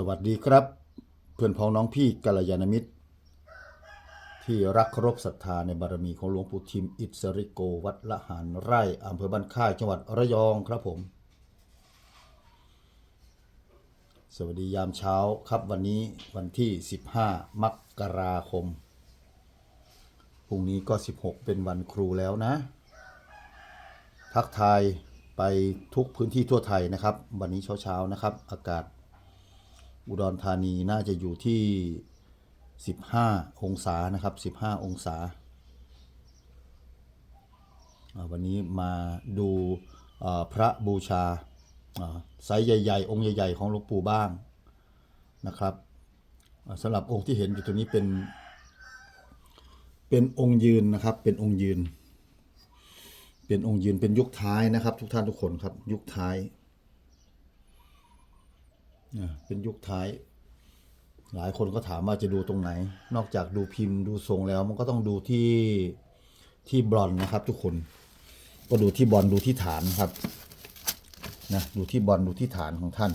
สวัสดีครับ เพื่อนพ้องน้องพี่กัลยาณมิตร ที่รักเคารพศรัทธาในบารมีของหลวงปู่ทิมอิสริโกวัดละหารไร่อำเภอบ้านค่ายจังหวัดระยองครับผม สวัสดียามเช้าครับวันนี้วันที่ 15 มกราคมพรุ่งนี้ก็ 16 เป็นวันครูแล้วนะ ทักทายไปทุกพื้นที่ทั่วไทยนะครับ วันนี้เช้าๆนะครับ อากาศ อุดรธานีน่าจะอยู่ที่ 15 องศานะครับ 15 องศาอ่าวันนี้มาดูอ่อพระบูชาอ่าไซส์ใหญ่ ๆ องค์ใหญ่ ๆ ของหลวงปู่บ้างนะครับอ่าสำหรับองค์ที่เห็นอยู่ตรงนี้เป็น เป็นองค์ยืนนะครับ เป็นองค์ยืน เป็นองค์ยืนเป็นยุคท้ายนะครับ ทุกท่านทุกคนครับยุคท้าย เป็นยุคท้าย หลายคนก็ถามว่าจะดูตรงไหน นอกจากดูพิมพ์ดูทรงแล้ว มันก็ต้องดูที่ที่บอลนะครับ ทุกคน ก็ดูที่บอลดูที่ฐานครับนะดูที่บอลดูที่ฐานของท่าน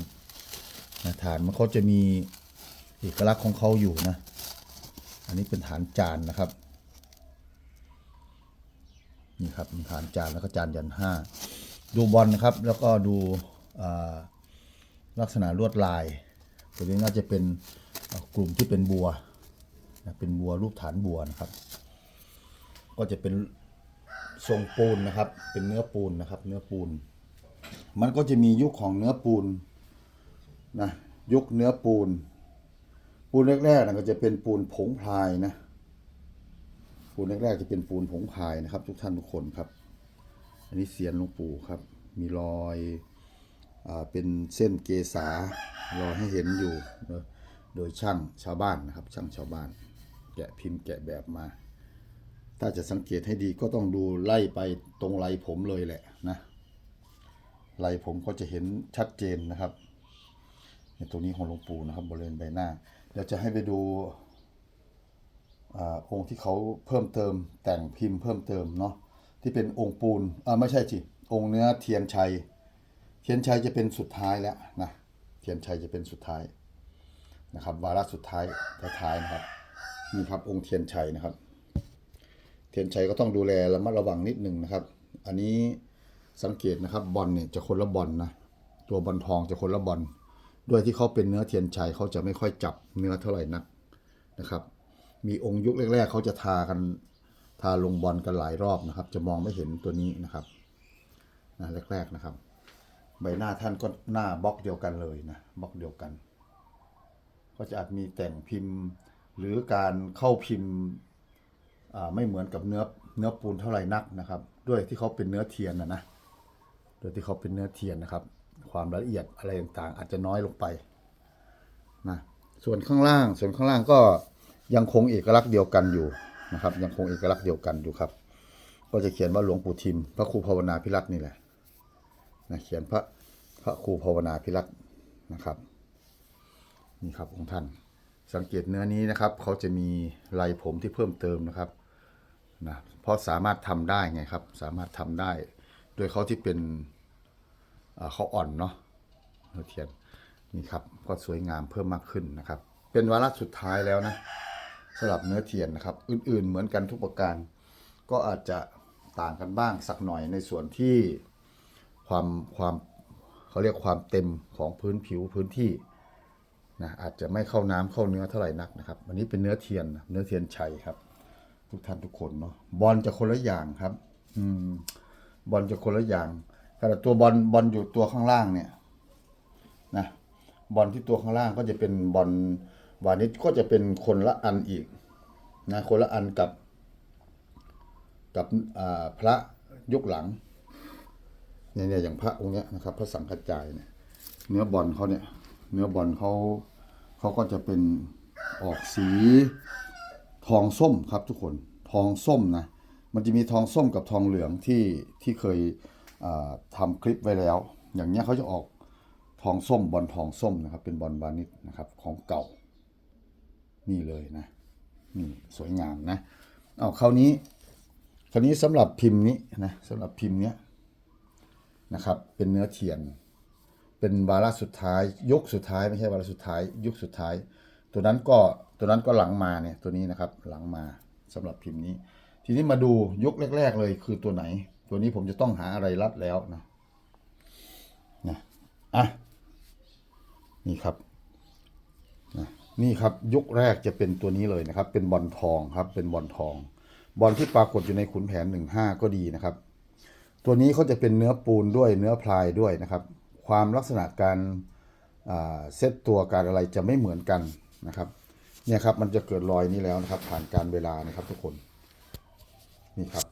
นะฐานมันเขาจะมีเอกลักษณ์ของเขาอยู่นะ อันนี้เป็นฐานจานนะครับนี่ครับฐานจานแล้วก็จานยันห้าดูบอลนะครับ แล้วก็ดูอ่า ลักษณะลวดลาย ตัวนี้น่าจะเป็นกลุ่มที่เป็นบัวเป็นบัวรูปฐานบัวนะครับ ก็จะเป็นทรงปูนนะครับ เป็นเนื้อปูนนะครับ เนื้อปูน มันก็จะมียุคของเนื้อปูนนะยุคเนื้อปูน ปูนแรกๆนะก็จะเป็นปูนผงพลายนะปูนแรกๆจะเป็นปูนผงพลายนะครับ ทุกท่านทุกคนครับ อันนี้เสียนหลวงปู่ครับ มีรอย เป็นเส้นเกษารอให้เห็นอยู่ โดยช่างชาวบ้านนะครับ ช่างชาวบ้าน แกะพิมพ์แกะแบบมา ถ้าจะสังเกตให้ดีก็ต้องดูไล่ไปตรงไหลผมเลยแหละนะไหลผมก็จะเห็นชัดเจนนะครับในตรงนี้ของหลวงปู่นะครับบริเวณใบหน้าเดี๋ยวจะให้ไปดูอองค์ที่เขาเพิ่มเติมแต่งพิมพ์เพิ่มเติมเนาะที่เป็นองค์ปูนอ่าไม่ใช่จิองค์เนื้อเทียนชัย เทียนชัยจะเป็นสุดท้ายแล้วนะเทียนชัยจะเป็นสุดท้ายนะครับ วาระสุดท้ายท้ายนะครับนี่ครับองค์เทียนชัยนะครับ เทียนชัยก็ต้องดูแลระมัดระวังนิดหนึ่งนะครับ อันนี้สังเกตนะครับบอลเนี่ยจะคนละบอลนะตัวบอลทองจะคนละบอลด้วยที่เขาเป็นเนื้อเทียนชัยเขาจะไม่ค่อยจับเนื้อเท่าไหร่นักนะครับ มีองค์ยุคแรก ๆ เขาจะทากันทาลงบอลกันหลายรอบนะครับ จะมองไม่เห็นตัวนี้นะครับนะแรก ๆนะครับ ใบหน้าท่านก็หน้าบล็อกเดียวกันเลยนะบล็อกเดียวกัน ก็จะอาจมีแต่งพิมพ์หรือการเข้าพิมพ์ไม่เหมือนกับเนื้อเนื้อปูนเท่าไหร่นักนะครับ ด้วยที่เขาเป็นเนื้อเทียนนะนะโดยที่เขาเป็นเนื้อเทียนนะครับ ความละเอียดอะไรต่างๆ อาจจะน้อยลงไปนะส่วนข้างล่างส่วนข้างล่างก็ยังคงเอกลักษณ์เดียวกันอยู่นะครับ ยังคงเอกลักษณ์เดียวกันอยู่ครับ ก็จะเขียนว่าหลวงปู่ทิม พระครูภาวนาพิรัตน์นี่แหละ นะเขียนพระพระครูภาวนาพิรัตน์นะครับนี่ครับองค์ท่าน สังเกตเนื้อนี้นะครับเขาจะมีลายผมที่เพิ่มเติมนะครับนะเพราะสามารถทำได้ไงครับ สามารถทำได้ โดยเขาที่เป็นเขาอ่อนเนาะเนื้อเทียนนี่ครับก็สวยงามเพิ่มมากขึ้นนะครับ เป็นวาระสุดท้ายแล้วนะสำหรับเนื้อเทียนนะครับ อื่นๆเหมือนกันทุกประการ ก็อาจจะต่างกันบ้างสักหน่อยในส่วนที่ ความความเขาเรียกความเต็มของพื้นผิวพื้นที่นะอาจจะไม่เข้าน้ำเข้าเนื้อเท่าไหร่นักนะครับอันนี้เป็นเนื้อเทียนเนื้อเทียนชัยครับ ทุกท่านทุกคนเนาะบอลจะคนละอย่างครับ อืมบอลจะคนละอย่างขณะตัวบอลบอลอยู่ตัวข้างล่างเนี่ยนะบอลที่ตัวข้างล่างก็จะเป็นบอลวานิชก็จะเป็นคนละอันอีกนะคนละอันกับกับพระยุคหลัง เนี่ยเนี่ยอย่างพระองค์เนี้ยนะครับ พระสังฆจจายเนี่ย เนื้อบอลเขาเนี่ย เนื้อบอลเขาเขาก็จะเป็นออกสีทองส้มครับทุกคนทองส้มนะมันจะมีทองส้มกับทองเหลืองที่ที่เคยอ่าทำคลิปไว้แล้ว อย่างเนี้ยเขาจะออกทองส้มบอลทองส้มนะครับ เป็นบอลบานิชนะครับของเก่า นี่เลยนะนี่สวยงามนะเอาคราวนี้คราวนี้สำหรับพิมพ์นี้นะสำหรับพิมพ์เนี้ย นะครับ เป็นเนื้อเทียน เป็นวาระสุดท้ายยุคสุดท้ายไม่ใช่วาระสุดท้าย ยุคสุดท้าย ตัวนั้นก็ตัวนั้นก็หลังมาเนี่ยตัวนี้นะครับหลังมาสำหรับพิมพ์นี้ ทีนี้มาดูยุคแรก ๆ เลยคือตัวไหน ตัวนี้ผมจะต้องหาอะไรรัดแล้วนะนะอะนี่ครับนะนี่ครับยุคแรกจะเป็นตัวนี้เลยนะครับ เป็นบอลทองครับ เป็นบอลทอง บอลที่ปรากฏอยู่ในขุนแผนหนึ่งห้าก็ดีนะครับ ตัวนี้เขาจะเป็นเนื้อปูนด้วยเนื้อพลายด้วยนะครับ ความลักษณะการเซตตัวการอะไรจะไม่เหมือนกันนะครับเนี่ยครับมันจะเกิดรอยนี้แล้วนะครับ ผ่านการเวลานะครับทุกคนนี่ครับ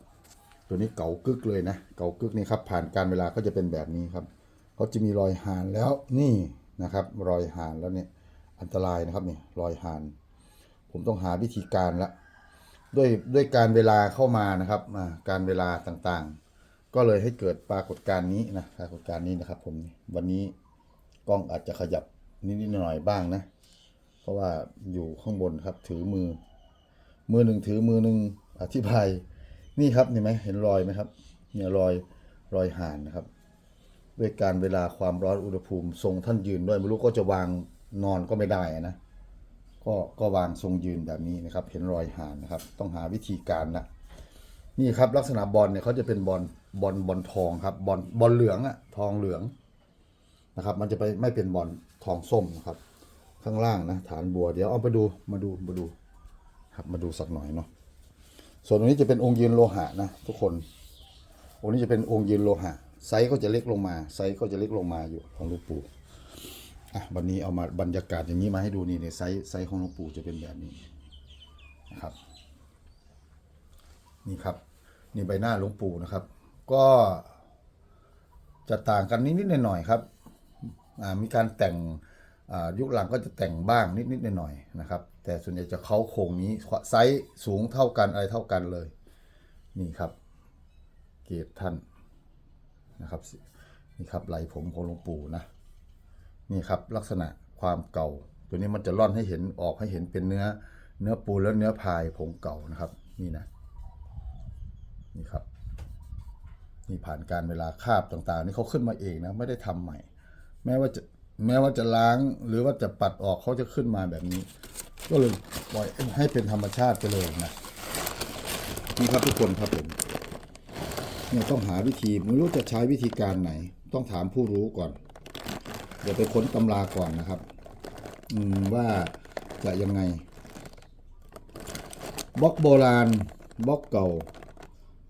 ตัวนี้เก่ากึกเลยนะเก่ากึกนี่ครับผ่านการเวลาก็จะเป็นแบบนี้ครับเขาจะมีรอยหานแล้วนี่นะครับ รอยหานแล้วเนี่ยอันตรายนะครับนี่รอยหานผมต้องหาวิธีการละด้วยด้วยการเวลาเข้ามานะครับการเวลาต่างๆ ก็เลยให้เกิดปรากฏการณ์นี้นะปรากฏการณ์นี้นะครับ ผมวันนี้กล้องอาจจะขยับนิดๆหน่อยๆบ้างนะ เพราะว่าอยู่ข้างบนครับ ถือมือ มือหนึ่งถือมือหนึ่งอธิบาย นี่ครับเห็นไหมเห็นรอยไหมครับ เนี่ยรอยรอยห่านนะครับ ด้วยการเวลาความร้อนอุณหภูมิ ทรงท่านยืนด้วยไม่รู้ก็จะวางนอนก็ไม่ได้อะนะก็ก็วางทรงยืนแบบนี้นะครับ เห็นรอยห่านนะครับ ต้องหาวิธีการนะนี่ครับลักษณะบอลเนี่ยเขาจะเป็นบอล บอลบอลทองครับบอลบอลเหลืองอะทองเหลืองนะครับ มันจะไปไม่เป็นบอลทองส้มนะครับ ข้างล่างนะฐานบัวเดี๋ยวเอาไปดูมาดูมาดู ครับมาดูสักหน่อยเนาะส่วนตรงนี้จะเป็นองค์ยืนโลหะนะทุกคนองค์นี้จะเป็นองค์ยืนโลหะไซส์ก็จะเล็กลงมา ไซส์ก็จะเล็กลงมาอยู่ของหลวงปู่อะวันนี้เอามาบรรยากาศอย่างนี้มาให้ดูนี่เนี่ยไซส์ไซส์ของหลวงปู่จะเป็นแบบนี้นะครับ นี่ครับ นี่ใบหน้าหลวงปู่นะครับ ก็จะต่างกันนิดๆหน่อยๆครับอ่ามีการแต่งอ่ายุคหลังก็จะแต่งบ้างนิดๆหน่อยๆนะครับ แต่ส่วนใหญ่จะเขาโครงนี้ไซส์สูงเท่ากันอะไรเท่ากันเลย นี่ครับ เกรดท่านนะครับนี่ครับไหลผมของหลวงปู่นะนี่ครับลักษณะความเก่า ตัวนี้มันจะร่อนให้เห็นออกให้เห็นเป็นเนื้อเนื้อปูนและเนื้อพายผงเก่านะครับ นี่นะนี่ครับ นี่ผ่านการเวลาคาบต่างๆ นี่เขาขึ้นมาเองนะไม่ได้ทำใหม่ แม้ว่าจะแม้ว่าจะล้างหรือว่าจะปัดออกเขาจะขึ้นมาแบบนี้ ก็เลยปล่อยให้เป็นธรรมชาติไปเลยนะนี่ครับทุกคนครับผมเนี่ยต้องหาวิธีไม่รู้จะใช้วิธีการไหน ต้องถามผู้รู้ก่อนเดี๋ยวไปค้นตำราก่อนนะครับ อืมว่าจะยังไงบล็อกโบราณบล็อกเก่า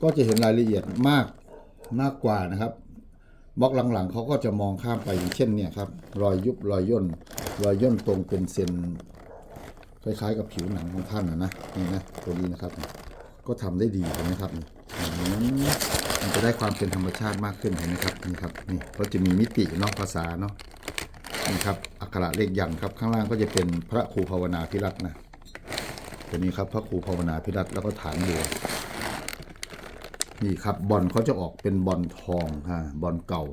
ก็จะเห็นรายละเอียดมาก มากกว่านะครับบล็อกหลังๆเขาก็จะมองข้ามไปอย่างเช่นเนี่ยครับรอยยุบรอยย่นรอยย่นตรงเป็นเซนคล้ายๆ กับผิวหนังของท่านนะนะนี่นะตัวนี้นะครับ ก็ทำได้ดีเห็นไหมครับมมันจะได้ความเป็นธรรมชาติมากขึ้นเห็นไหมครับนี่ครับนี่ก็จะมีมิติเนาะภาษาเนาะนี่ครับอักขระเลขยันครับข้างล่างก็จะเป็นพระครูภาวนาพิรัตนะตัวนี้ครับพระครูภาวนาพิรัตแล้วก็ฐานบัว นี่ครับบอลเขาจะออกเป็นบอลทองฮะบอลเก่า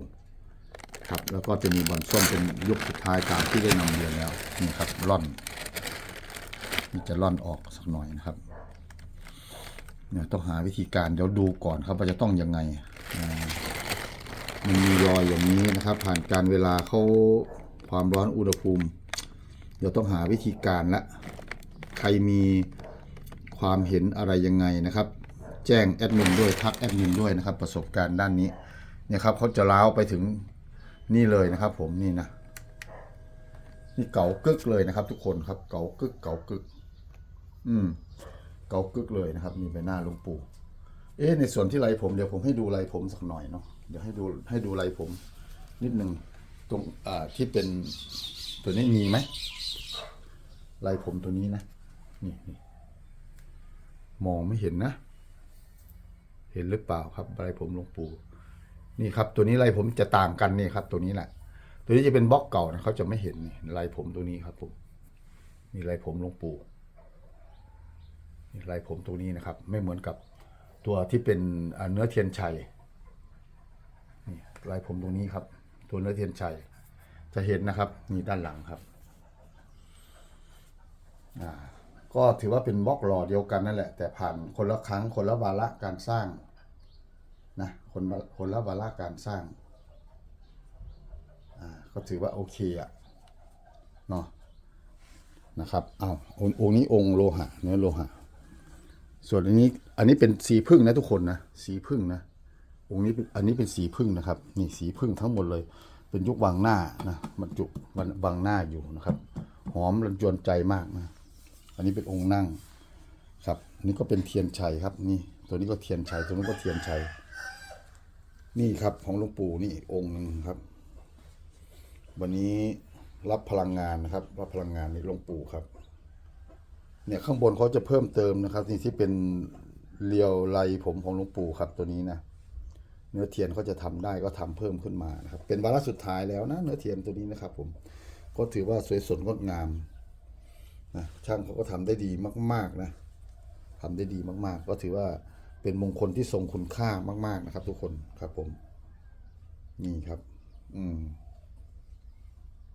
ครับแล้วก็จะมีบอลส้มเป็นยุคสุดท้ายตามที่ได้นำเรียนแล้วนี่ครับล่อนนี่จะล่อนออกสักหน่อยนะครับเนี่ยต้องหาวิธีการเดี๋ยวดูก่อนครับว่าจะต้องยังไงมันมีรอยอย่างนี้นะครับ ผ่านการเวลาเขาความร้อนอุณหภูมิ เดี๋ยวต้องหาวิธีการละใครมีความเห็นอะไรยังไงนะครับ แจ้งแอดมินด้วยทักแอดมินด้วยนะครับ ประสบการณ์ด้านนี้เนี่ยครับเขาจะล้าวไปถึงนี่เลยนะครับ ผมนี่นะนี่เก๋ากึกเลยนะครับ ทุกคนครับ เก๋ากึกเก๋ากึก อืม เก๋ากึกเลยนะครับนี่เป็นหน้าลวงปู่เอ๊ะในส่วนที่ไรผมเดี๋ยวผมให้ดูไรผมสักหน่อยเนาะเดี๋ยวให้ดูให้ดูไรผม นิดหนึ่งตรงอ่าที่เป็นตัวนี้มีไหมไรผมตัวนี้นะนี่นี่มองไม่เห็นนะ เห็นหรือเปล่าครับไรผมหลวงปู่นี่ครับ ตัวนี้ไรผมจะต่างกันนี่ครับ ตัวนี้แหละ ตัวนี้จะเป็นบล็อกเก่านะเขาจะไม่เห็นนี่ลายผมตัวนี้ครับผมนี่ลายผมหลวงปู่นี่ลายผมตัวนี้นะครับ ไม่เหมือนกับตัวที่เป็นเนื้อเทียนชัยนี่ลายผมตรงนี้ครับ ตัวเนื้อเทียนชัย จะเห็นนะครับนี่ด้านหลังครับอ่าก็ถือว่าเป็นบล็อกหล่อเดียวกันนั่นแหละ แต่ผ่านคนละครั้งคนละวาระการสร้าง นะคนคนละวาระการสร้างอ่าก็ถือว่าโอเคอะเนาะนะครับเอาองค์องนี้องค์โลหะเนื้อโลหะ ส่วนอันนี้อันนี้เป็นสีพึ่งนะทุกคนนะสีพึ่งนะองค์นี้อันนี้เป็นสีพึ่งนะครับ นี่สีพึ่งทั้งหมดเลย เป็นยุควังหน้านะมันจุวันวังหน้าอยู่นะครับหอมรันจวนใจมากนะอันนี้เป็นองค์นั่งครับอันนี้ก็เป็นเทียนชัยครับ นี่ตัวนี้ก็เทียนชัยตัวนี้ก็เทียนชัย นี่ครับของหลวงปู่นี่อีกองค์หนึ่งครับ วันนี้รับพลังงานนะครับ รับพลังงานในหลวงปู่ครับ เนี่ยข้างบนเขาจะเพิ่มเติมนะครับนี่ที่เป็นเรียวไรผมของหลวงปู่ครับตัวนี้นะเนื้อเทียนเขาจะทำได้ก็ทำเพิ่มขึ้นมานะครับ เป็นวาระสุดท้ายแล้วนะเนื้อเทียนตัวนี้นะครับ ผมก็ถือว่าสวยสดงดงามนะช่างเขาก็ทำได้ดีมาก ๆนะทำได้ดีมาก ๆ ก็ถือว่า เป็นมงคลที่ทรงคุณค่ามาก ๆนะครับ ทุกคนครับผม นี่ครับ อืม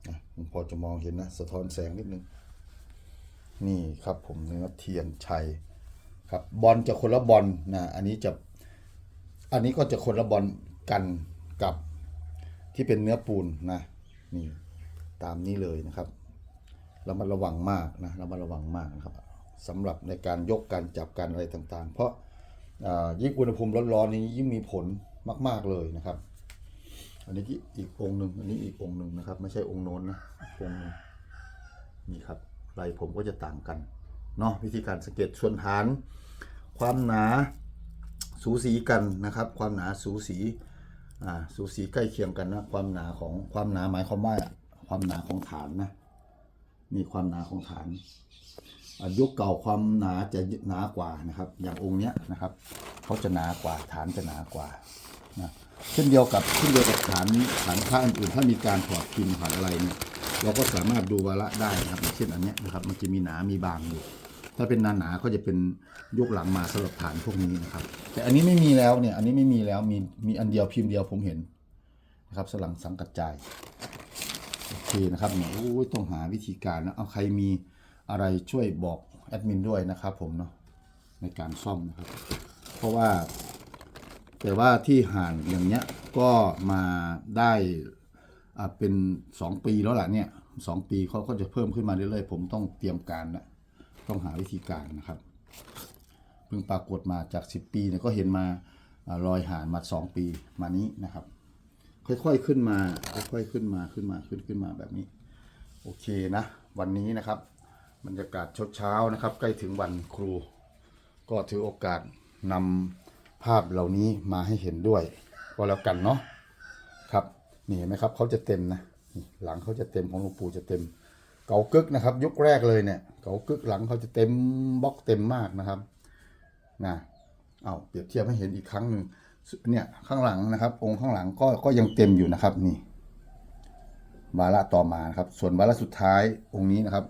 อะผมพอจะมองเห็นนะ สะท้อนแสงนิดนึง นี่ครับผมเนื้อเทียนชัย ครับบอลจะคนละบอลนะอันนี้จะ อันนี้ก็จะคนละบอลกันกับที่เป็นเนื้อปูนนะนี่ตามนี้เลยนะครับเรามาระวังมากนะเรามาระวังมากนะครับสำหรับในการยกการจับการอะไรต่างๆ เพราะ ยิ่งอุณหภูมิร้อนๆนี้ยิ่งมีผลมาก ๆเลยนะครับ อันนี้อีกองหนึ่งอันนี้อีกองหนึ่งนะครับ ไม่ใช่องค์โน้นนะองนึงนี่ครับลายผมก็จะต่างกันเนาะวิธีการสังเกตส่วนฐาน ความหนาสูสีกันนะครับ ความหนาสูสีอ่าสูสีใกล้เคียงกันนะความหนาของความหนาหมายความว่าความหนาของฐานนะนี่ความหนาของฐาน ยุคเก่าความหนาจะหนากว่านะครับ อย่างองค์เนี้ยนะครับเขาจะหนากว่าฐานจะหนากว่านะเช่นเดียวกับเช่นเดียวกับฐานฐานพระอื่นๆถ้ามีการถอดพิมพ์ถอดอะไรเนี่ยเราก็สามารถดูวาระได้นะครับอย่างเช่นอันเนี้ยนะครับมันจะมีหนามีบางอยู่ถ้าเป็นหนาก็จะเป็นยุคหลังมาสำหรับฐานพวกนี้นะครับ แต่อันนี้ไม่มีแล้วเนี่ยอันนี้ไม่มีแล้วมีมีอันเดียวพิมพ์เดียวผมเห็นนะครับสลังสังกัดใจโอเคนะครับโอ้ยต้องหาวิธีการนะเอาใครมี อะไรช่วยบอกแอดมินด้วยนะครับผมเนาะในการซ่อมนะครับ เพราะว่า แต่ว่าที่ห่านอย่างเนี้ยก็มาได้อ่าเป็น 2 ปีแล้วล่ะเนี่ยสองปีเขาก็จะเพิ่มขึ้นมาเรื่อยๆ ผมต้องเตรียมการนะต้องหาวิธีการนะครับ เพิ่งปรากฏมาจาก 10 ปีเนี่ยก็เห็นมาอรอยหานมา 2 ปีมานี้นะครับ ค่อยๆขึ้นมาค่อยๆขึ้นมาขึ้นมาขึ้นขึ้นมาแบบนี้ โอเคนะ วันนี้นะครับ บรรยากาศเช้าเช้าๆนะครับ ใกล้ถึงวันครู ก็ถือโอกาสนำภาพเหล่านี้มาให้เห็นด้วยก็แล้วกันเนาะครับนี่เห็นไหมครับเขาจะเต็มนะหลังเขาจะเต็มของหลวงปู่จะเต็ม เก๋ากึกนะครับ ยุคแรกเลยเนี่ย เก๋ากึกหลังเขาจะเต็มบล็อกเต็มมากนะครับนะเอาเปรียบเทียบให้เห็นอีกครั้งหนึ่งเนี่ยข้างหลังนะครับ องค์ข้างหลังก็ก็ยังเต็มอยู่นะครับนี่วาระต่อมานะครับ ส่วนวาระสุดท้ายองค์นี้นะครับ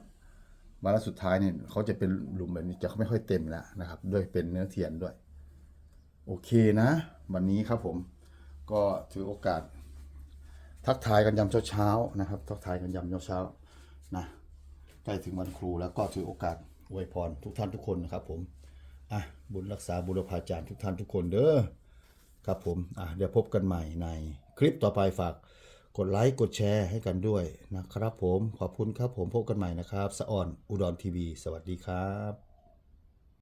วาระสุดท้ายเนี่ยเขาจะเป็นหลุมแบบนี้จะไม่ค่อยเต็มแล้วนะครับ ด้วยเป็นเนื้อเทียนด้วย โอเคนะ วันนี้ครับผมก็ถือโอกาส ทักทายกันยามเช้าๆนะครับ ทักทายกันยามเช้าๆนะใกล้ถึงวันครูแล้วก็ถือโอกาสอวยพรทุกท่านทุกคนนะครับผมอะบุญรักษาบุรพาจารย์ทุกท่านทุกคนเด้อครับผมอะเดี๋ยวพบกันใหม่ในคลิปต่อไปฝาก กดไลค์กดแชร์ให้กันด้วยนะครับผมขอบคุณครับผมพบกันใหม่นะครับสะออนอุดรทีวี สวัสดีครับ